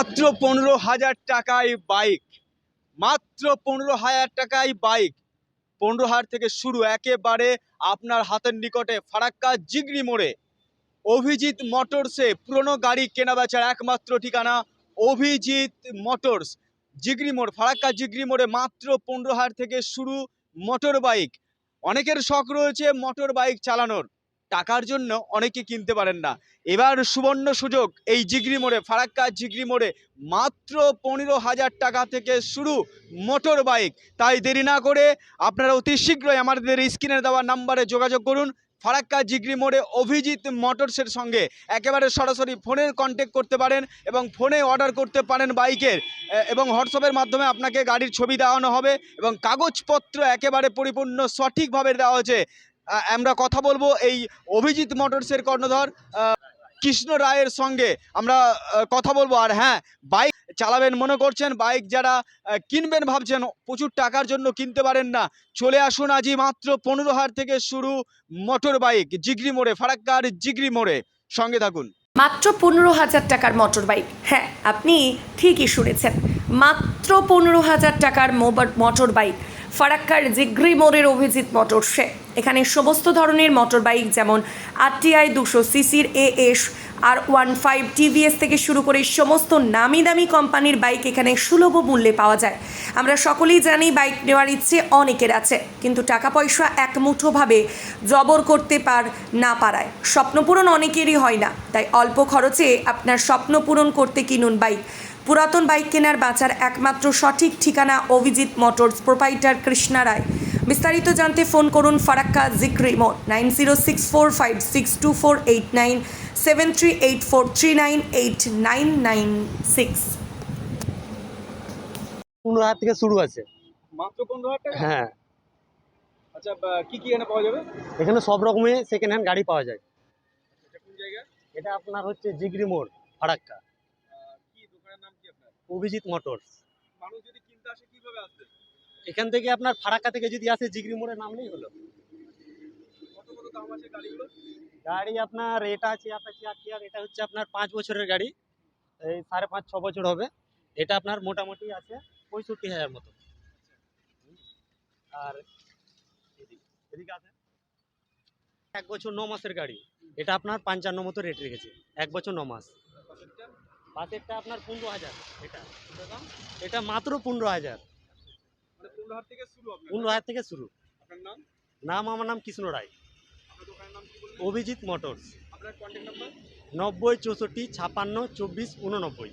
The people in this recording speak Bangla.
মাত্র পনেরো হাজার টাকায় বাইক। মাত্র পনেরো হাজার টাকায় বাইক। পনেরো হাজার থেকে শুরু একেবারে আপনার হাতের নিকটে ফারাক্কা জিগরি মোড়ে। অভিজিৎ মোটরসে পুরনো গাড়ি কেনা বেচার একমাত্র ঠিকানা অভিজিৎ মোটরস। জিগরি মোড়, ফারাক্কা জিগরি মোড়ে মাত্র পনেরো হাজার থেকে শুরু মোটর বাইক অনেকের শখ রয়েছে মোটর বাইক চালানোর। টাকার জন্য অনেকে কিনতে পারেন না। এবার সুবর্ণ সুযোগ, এই জিগরি মোড়ে, ফারাক্কা জিগরি মোড়ে মাত্র পনেরো হাজার টাকা থেকে শুরু মোটর বাইক। তাই দেরি না করে আপনারা অতি শীঘ্রই আমাদের স্ক্রিনে দেওয়া নাম্বারে যোগাযোগ করুন। ফারাক্কা জিগরি মোড়ে অভিজিৎ মোটরসের সঙ্গে একেবারে সরাসরি ফোনে কন্ট্যাক্ট করতে পারেন এবং ফোনে অর্ডার করতে পারেন বাইকের। এবং হোয়াটসঅ্যাপের মাধ্যমে আপনাকে গাড়ির ছবি দেওয়ানো হবে এবং কাগজপত্র একেবারে পরিপূর্ণ সঠিকভাবে দেওয়া হয়েছে। আমরা কথা বলব এই অভিজিৎ মোটরসের কর্ণধর কৃষ্ণ রায়ের সঙ্গে। আমরা কথা বলব। আর হ্যাঁ বাইক চালাবেন মনে করছেন, বাইক যারা কিনবেন ভাবছেন, প্রচুর টাকার জন্য কিনতে পারেন না। চলে আসুন আজই মাত্র পনেরো হাজার থেকে শুরু মোটর বাইক, জিগরি মোড়ে, ফারাক্কার জিগরি মোড়ে। সঙ্গে থাকুন। মাত্র পনেরো হাজার টাকার মোটর বাইক। হ্যাঁ আপনি ঠিকই শুনেছেন। মাত্র পনেরো হাজার টাকার মোটর বাইক। ফারাক্কার জিগ্রি মোড়ের অভিজিৎ মোটরসে এখানে সমস্ত ধরনের মোটর বাইক যেমন আরটিআই দুশো সিসির A S R one five TVS থেকে শুরু করে সমস্ত নামি দামি কোম্পানির বাইক এখানে সুলভ মূল্যে পাওয়া যায়। আমরা সকলেই জানি বাইক নেওয়ার ইচ্ছে অনেকের আছে, কিন্তু টাকা পয়সা এক মুঠোভাবে জবর করতে পার না পারায়। স্বপ্নপূরণ অনেকেরই হয় না, তাই অল্প খরচে আপনার স্বপ্ন পূরণ করতে কিনুন বাইক। পুরাতন বাইক কেনার বাঁচার একমাত্র সঠিক ঠিকানা অভিজিৎ মোটরস প্রোপাইটার কৃষ্ণা রায়। বিস্তারিত জানতে ফোন করুন ফারাক্কা জিক্রি মোট nine zero six four five six two four eight nine seven three eight four three nine eight nine nine six. পনেরো হাজার থেকে শুরু আছে। মাত্র পনেরো হাজার টাকা? হ্যাঁ। আচ্ছা কি কি এখানে পাওয়া যাবে? এখানে সব রকমের সেকেন্ড হ্যান্ড গাড়ি পাওয়া যায়। এটা কোন জায়গা? এটা আপনার হচ্ছে জিগরি মোড় ফারাক্কা কি দোকানের নাম কি আপনার অভিজিৎ মোটরস। আসবে? এখান থেকে আপনার ফারাক্কা থেকে যদি আসে জিগরি মোড়ে নামলেই হলো। গাড়ি আপনার এটা আছে আর এটা হচ্ছে আপনার পাঁচ বছরের গাড়ি। এই সাড়ে পাঁচ ছ বছর হবে। এটা আপনার মোটামুটি আছে পঁয়ষট্টি হাজার মতো। আর এদিকে এদিকে আছে। এক বছর ন মাসের গাড়ি। এটা আপনার পঞ্চান্ন মতো রেট রেখেছে। এক বছর ন মাস। পাশেরটা আপনার পনেরো হাজার। এটা এটা মাত্র পনেরো হাজার। মানে পনেরো হাজার থেকে শুরু নাম? আমার নাম কৃষ্ণ রায়। অভিজিৎ মোটরস। নব্বই চৌষট্টি ছাপান্ন চব্বিশ উননব্বই